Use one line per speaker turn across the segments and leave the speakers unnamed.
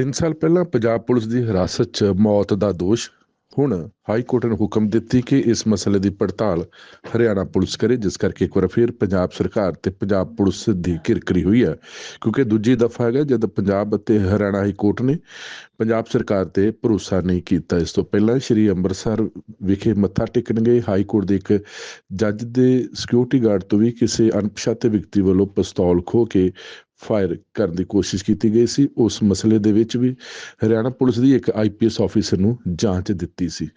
3 ਸਾਲ ਪਹਿਲਾਂ ਪੰਜਾਬ ਪੁਲਿਸ ਦੀ ਹਿਰਾਸਤ 'ਚ ਮੌਤ ਦਾ ਦੋਸ਼। ਹੁਣ ਹਾਈ ਕੋਰਟ ਨੇ ਹੁਕਮ ਦਿੱਤੀ ਕਿ ਇਸ ਮਸਲੇ ਦੀ ਪੜਤਾਲ ਹਰਿਆਣਾ ਪੁਲਿਸ ਕਰੇ, ਜਿਸ ਕਰਕੇ ਇੱਕ ਵਾਰ ਫਿਰ ਪੰਜਾਬ ਸਰਕਾਰ ਤੇ ਪੰਜਾਬ ਪੁਲਿਸ ਦੀ ਕਿਰਕਰੀ ਹੋਈ ਹੈ। ਕਿਉਂਕਿ ਦੂਜੀ ਦਫਾ ਹੈਗਾ, ਜਦ ਪੰਜਾਬ ਅਤੇ ਹਰਿਆਣਾ ਹਾਈ ਕੋਰਟ ਨੇ ਪੰਜਾਬ ਸਰਕਾਰ ਤੇ ਭਰੋਸਾ ਨਹੀਂ ਕੀਤਾ। ਇਸ ਤੋਂ ਪਹਿਲਾਂ ਸ਼੍ਰੀ ਅੰਮ੍ਰਿਤਸਰ ਵਿਖੇ ਮੱਥਾ ਟੇਕਣ ਗਏ ਹਾਈ ਕੋਰਟ ਦੇ ਇੱਕ ਜੱਜ ਦੇ ਸਿਕਿਉਰਿਟੀ ਗਾਰਡ ਤੋਂ ਵੀ ਕਿਸੇ ਅਣਪਛਾਤੇ ਵਿਅਕਤੀ ਵੱਲੋਂ ਪਿਸਤੌਲ ਖੋਹ ਕੇ ਫਾਇਰ ਕਰਨ ਦੀ ਕੋਸ਼ਿਸ਼ ਕੀਤੀ ਗਈ ਸੀ। ਉਸ ਮਸਲੇ ਦੇ ਵਿੱਚ ਵੀ ਹਰਿਆਣਾ ਪੁਲਿਸ ਦੀ ਇੱਕ ਆਈਪੀਐਸ ਆਫੀਸਰ ਨੂੰ ਜਾਂਚ ਦਿੱਤੀ ਸੀ।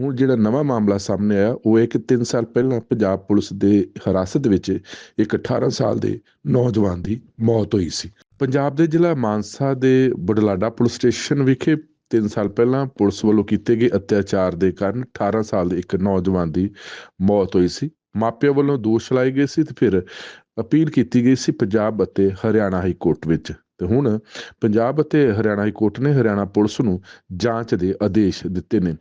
ਹੁਣ ਜਿਹੜਾ ਨਵਾਂ ਮਾਮਲਾ ਸਾਹਮਣੇ ਆਇਆ, ਉਹ ਹੈ ਕਿ 3 ਸਾਲ ਪਹਿਲਾਂ ਪੰਜਾਬ ਪੁਲਿਸ ਦੇ ਹਿਰਾਸਤ ਵਿੱਚ ਇੱਕ 18 ਸਾਲ ਦੇ ਨੌਜਵਾਨ ਦੀ ਮੌਤ ਹੋਈ ਸੀ। ਪੰਜਾਬ ਦੇ ਜ਼ਿਲ੍ਹਾ ਮਾਨਸਾ ਦੇ ਬੁਢਲਾਡਾ ਪੁਲਿਸ ਸਟੇਸ਼ਨ ਵਿਖੇ 3 ਸਾਲ ਪਹਿਲਾਂ ਪੁਲਿਸ ਵੱਲੋਂ ਕੀਤੇ ਗਏ ਅਤਿਆਚਾਰ ਦੇ ਕਾਰਨ 18 ਸਾਲ ਦੇ ਇੱਕ ਨੌਜਵਾਨ ਦੀ ਮੌਤ ਹੋਈ ਸੀ। ਮਾਪਿਆਂ ਵੱਲੋਂ ਦੋਸ਼ ਲਾਏ ਗਏ ਸੀ ਤੇ ਫਿਰ ਅਪੀਲ ਕੀਤੀ ਗਈ ਸੀ ਪੰਜਾਬ ਅਤੇ ਹਰਿਆਣਾ ਹਾਈ ਕੋਰਟ ਵਿੱਚ ਤੇ ਹੁਣ ਪੰਜਾਬ ਅਤੇ ਹਰਿਆਣਾ ਹਾਈ ਕੋਰਟ ਨੇ ਹਰਿਆਣਾ ਪੁਲਿਸ ਨੂੰ ਜਾਂਚ ਦੇ ਆਦੇਸ਼ ਦਿੱਤੇ ਨੇ।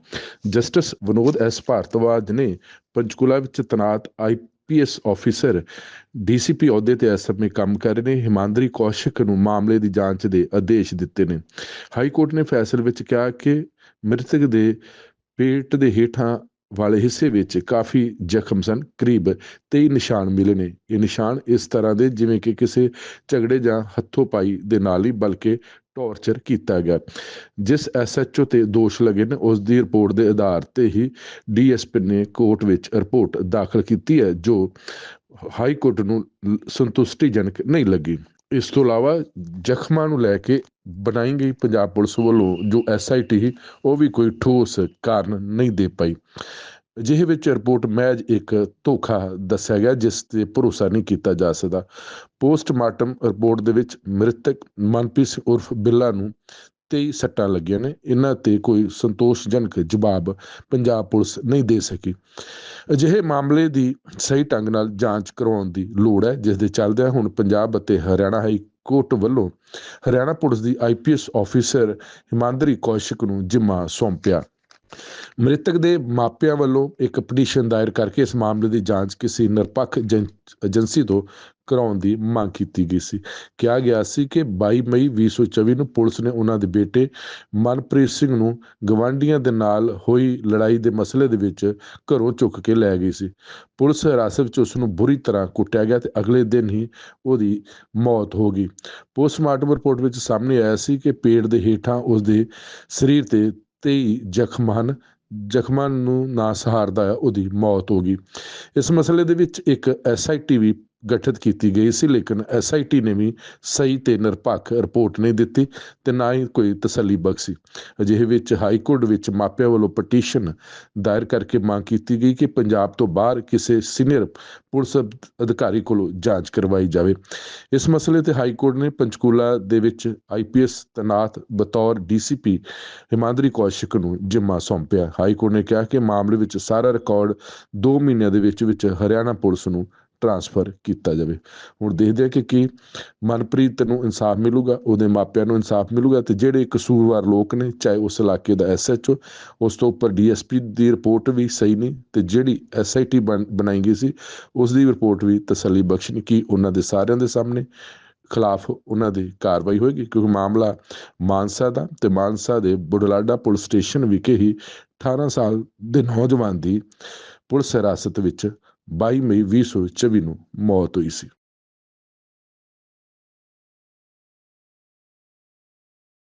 ਜਸਟਿਸ ਵਿਨੋਦ ਐਸ ਭਾਰਤਵਾਜ ਨੇ ਪੰਚਕੂਲਾ ਵਿੱਚ ਤਨਾਤ ਆਈਪੀਐਸ ਆਫੀਸਰ ਡੀਸੀਪੀ ਅਹੁਦੇ ਤੇ ਇਸ ਸਮੇਂ ਕੰਮ ਕਰ ਰਹੇ ਨੇ। ਹਿਮਾਂਦਰੀ ਕੌਸ਼ਿਕ ਨੂੰ ਮਾਮਲੇ ਦੀ ਜਾਂਚ ਦੇ ਆਦੇਸ਼ ਦਿੱਤੇ ਨੇ। ਹਾਈ ਕੋਰਟ ਨੇ ਫੈਸਲੇ ਵਿੱਚ ਕਿਹਾ ਕਿ ਮ੍ਰਿਤਕ ਦੇ ਪੇਟ ਦੇ ਹੇਠਾਂ ਵਾਲੇ ਹਿੱਸੇ ਵਿੱਚ ਕਾਫੀ ਜ਼ਖਮ ਸਨ, ਕਰੀਬ 23 ਨਿਸ਼ਾਨ ਮਿਲੇ ਨੇ। ਇਹ ਨਿਸ਼ਾਨ ਇਸ ਤਰ੍ਹਾਂ ਦੇ ਜਿਵੇਂ ਕਿ ਕਿਸੇ ਝਗੜੇ ਜਾਂ ਹੱਥੋਂ ਦੇ ਨਾਲ ਹੀ, ਬਲਕਿ ਟੌਰਚਰ ਕੀਤਾ ਗਿਆ। ਜਿਸ ਐਸਐਚਓ ਤੇ ਦੋਸ਼ ਲੱਗੇ ਨੇ, ਉਸ ਦੀ ਰਿਪੋਰਟ ਦੇ ਆਧਾਰ ਤੇ ਹੀ ਡੀਐਸਪੀ ਨੇ ਕੋਰਟ ਵਿੱਚ ਰਿਪੋਰਟ ਦਾਖਲ ਕੀਤੀ ਹੈ, ਜੋ ਹਾਈ ਕੋਰਟ ਨੂੰ ਸੰਤੁਸ਼ਟੀਜਨਕ ਨਹੀਂ ਲੱਗੀ। ਇਸ ਤੋਂ ਇਲਾਵਾ ਜ਼ਖਮਾਂ ਨੂੰ ਲੈ ਕੇ ਬਣਾਈ ਗਈ ਪੰਜਾਬ ਪੁਲਿਸ ਵੱਲੋਂ ਜੋ ਐਸਆਈਟੀ ਸੀ, ਉਹ ਵੀ ਕੋਈ ਠੋਸ ਕਾਰਨ ਨਹੀਂ ਦੇ ਪਾਈ। ਅਜਿਹੇ ਵਿੱਚ ਰਿਪੋਰਟ ਮਹਿਜ ਇੱਕ ਧੋਖਾ ਦੱਸਿਆ ਗਿਆ, ਜਿਸ ਤੇ ਭਰੋਸਾ ਨਹੀਂ ਕੀਤਾ ਜਾ ਸਕਦਾ। ਪੋਸਟਮਾਰਟਮ ਰਿਪੋਰਟ ਦੇ ਵਿੱਚ ਮ੍ਰਿਤਕ ਮਨਪ੍ਰੀਤ ਉਰਫ ਬਿੱਲਾ ਨੂੰ 23 ਸੱਟਾਂ ਲੱਗੀਆਂ ਨੇ। ਇਹਨਾਂ ਤੇ ਕੋਈ ਸੰਤੋਸ਼ਜਨਕ ਜਵਾਬ ਪੰਜਾਬ ਪੁਲਿਸ ਨਹੀਂ ਦੇ ਸਕੀ। ਅਜਿਹੇ ਮਾਮਲੇ ਦੀ ਸਹੀ ਢੰਗ ਨਾਲ ਜਾਂਚ ਕਰਵਾਉਣ ਦੀ ਲੋੜ ਹੈ, ਜਿਸ ਦੇ ਚੱਲਦਿਆਂ ਹੁਣ ਪੰਜਾਬ ਅਤੇ ਹਰਿਆਣਾ ਹਾਈ ਕੋਰਟ ਵੱਲੋਂ ਹਰਿਆਣਾ ਪੁਲਿਸ ਦੀ ਆਈਪੀਐਸ ਆਫੀਸਰ ਹਿਮਾਂਦਰੀ ਕੌਸ਼ਿਕ ਨੂੰ ਜ਼ਿੰਮਾ ਸੌਂਪਿਆ। ਮ੍ਰਿਤਕ ਦੇ ਮਾਪਿਆਂ ਵੱਲੋਂ ਇੱਕ ਪਟੀਸ਼ਨ ਦਾਇਰ ਕਰਕੇ ਇਸ ਮਾਮਲੇ ਦੀ ਜਾਂਚ ਕਿਸੇ ਨਿਰਪੱਖ ਏਜੰਸੀ ਤੋਂ ਕਰਾਉਣ ਦੀ ਮੰਗ ਕੀਤੀ ਗਈ ਸੀ। ਕਿਹਾ ਗਿਆ ਸੀ ਕਿ 22 ਮਈ 2024 ਨੂੰ ਪੁਲਿਸ ਨੇ ਉਹਨਾਂ ਦੇ ਬੇਟੇ ਮਨਪ੍ਰੀਤ ਸਿੰਘ ਨੂੰ ਗਵਾਂਡੀਆਂ ਦੇ ਨਾਲ ਹੋਈ ਲੜਾਈ ਦੇ ਮਸਲੇ ਦੇ ਵਿੱਚ ਘਰੋਂ ਚੁੱਕ ਕੇ ਲੈ ਗਈ ਸੀ। ਪੁਲਿਸ ਹਿਰਾਸਤ ਵਿੱਚ ਉਸ ਨੂੰ ਬੁਰੀ ਤਰ੍ਹਾਂ ਕੁੱਟਿਆ ਗਿਆ ਤੇ ਅਗਲੇ ਦਿਨ ਹੀ ਉਹਦੀ ਮੌਤ ਹੋ ਗਈ। ਪੋਸਟਮਾਰਟਮ ਰਿਪੋਰਟ ਵਿੱਚ ਸਾਹਮਣੇ ਆਇਆ ਸੀ ਕਿ ਪੇਟ ਦੇ ਹੇਠਾਂ ਉਸ ਦੇ ਸਰੀਰ ਤੇ 23 ਜ਼ਖਮ ਹਨ। ਜ਼ਖਮਾਂ ਨੂੰ ਨਾ ਸਹਾਰਦਾ ਉਹਦੀ ਮੌਤ ਹੋ ਗਈ। ਇਸ ਮਸਲੇ ਦੇ ਵਿੱਚ ਇੱਕ ਐਸਆਈਟੀ ਵੀ ਗਠਿਤ ਕੀਤੀ ਗਈ ਸੀ, ਲੇਕਿਨ ਐਸਆਈਟੀ ਨੇ ਵੀ ਸਹੀ ਤੇ ਨਿਰਪੱਖ ਰਿਪੋਰਟ ਨਹੀਂ ਦਿੱਤੀ ਤੇ ਨਾ ਹੀ ਕੋਈ ਤਸੱਲੀ ਬਖਸ਼ੀ। ਅਜਿਹੇ ਵਿੱਚ ਹਾਈ ਕੋਰਟ ਵਿੱਚ ਮਾਪਿਆਂ ਵੱਲੋਂ ਪਟੀਸ਼ਨ ਦਾਇਰ ਕਰਕੇ ਮੰਗ ਕੀਤੀ ਗਈ ਕਿ ਪੰਜਾਬ ਤੋਂ ਬਾਹਰ ਕਿਸੇ ਸੀਨੀਅਰ ਪੁਲਿਸ ਅਧਿਕਾਰੀ ਕੋਲੋਂ ਜਾਂਚ ਕਰਵਾਈ ਜਾਵੇ। ਇਸ ਮਸਲੇ ਤੇ ਹਾਈ ਕੋਰਟ ਨੇ ਪੰਚਕੂਲਾ ਦੇ ਵਿੱਚ ਆਈਪੀਐਸ ਤਨਾਤ ਬਤੌਰ ਡੀਸੀਪੀ ਹਿਮਾਂਦਰੀ ਕੌਸ਼ਿਕ ਨੂੰ ਜ਼ਿੰਮਾ ਸੌਂਪਿਆ। ਹਾਈ ਕੋਰਟ ਨੇ ਕਿਹਾ ਕਿ ਮਾਮਲੇ ਵਿੱਚ ਸਾਰਾ ਰਿਕਾਰਡ 2 ਮਹੀਨਿਆਂ ਦੇ ਵਿੱਚ ਵਿੱਚ ਹਰਿਆਣਾ ਪੁਲਿਸ ਨੂੰ ਟਰਾਂਸਫਰ ਕੀਤਾ ਜਾਵੇ। ਹੁਣ ਦੇਖਦੇ ਆ ਕਿ ਕੀ ਮਨਪ੍ਰੀਤ ਨੂੰ ਇਨਸਾਫ ਮਿਲੂਗਾ, ਉਹਦੇ ਮਾਪਿਆਂ ਨੂੰ ਇਨਸਾਫ ਮਿਲੂਗਾ ਤੇ ਜਿਹੜੇ ਕਸੂਰਵਾਰ ਲੋਕ ਨੇ, ਚਾਹੇ ਉਸ ਇਲਾਕੇ ਦਾ ਐਸਐਚਓ ਉਸ ਤੋਂ ਉੱਪਰ ਡੀਐਸਪੀ ਦੀ ਰਿਪੋਰਟ ਵੀ ਸਹੀ ਨਹੀਂ ਤੇ ਜਿਹੜੀ ਐਸਆਈਟੀ ਬਣਾਈ ਗਈ ਸੀ, ਉਸ ਦੀ ਰਿਪੋਰਟ ਵੀ ਤਸੱਲੀ ਬਖਸ਼ ਨਹੀਂ। ਕੀ ਉਹਨਾਂ ਦੇ ਸਾਰਿਆਂ ਦੇ ਸਾਹਮਣੇ ਖਿਲਾਫ ਉਹਨਾਂ ਦੀ ਕਾਰਵਾਈ ਹੋਏਗੀ? ਕਿਉਂਕਿ ਮਾਮਲਾ ਮਾਨਸਾ ਦਾ ਤੇ ਮਾਨਸਾ ਦੇ ਬੁਢਲਾਡਾ ਪੁਲਿਸ ਸਟੇਸ਼ਨ ਵਿਖੇ ਹੀ 18 ਸਾਲ ਦੇ ਨੌਜਵਾਨ ਦੀ ਪੁਲਿਸ ਹਿਰਾਸਤ ਵਿੱਚ 22 ਮਈ 2024 ਨੂੰ ਮੌਤ ਹੋਈ ਸੀ।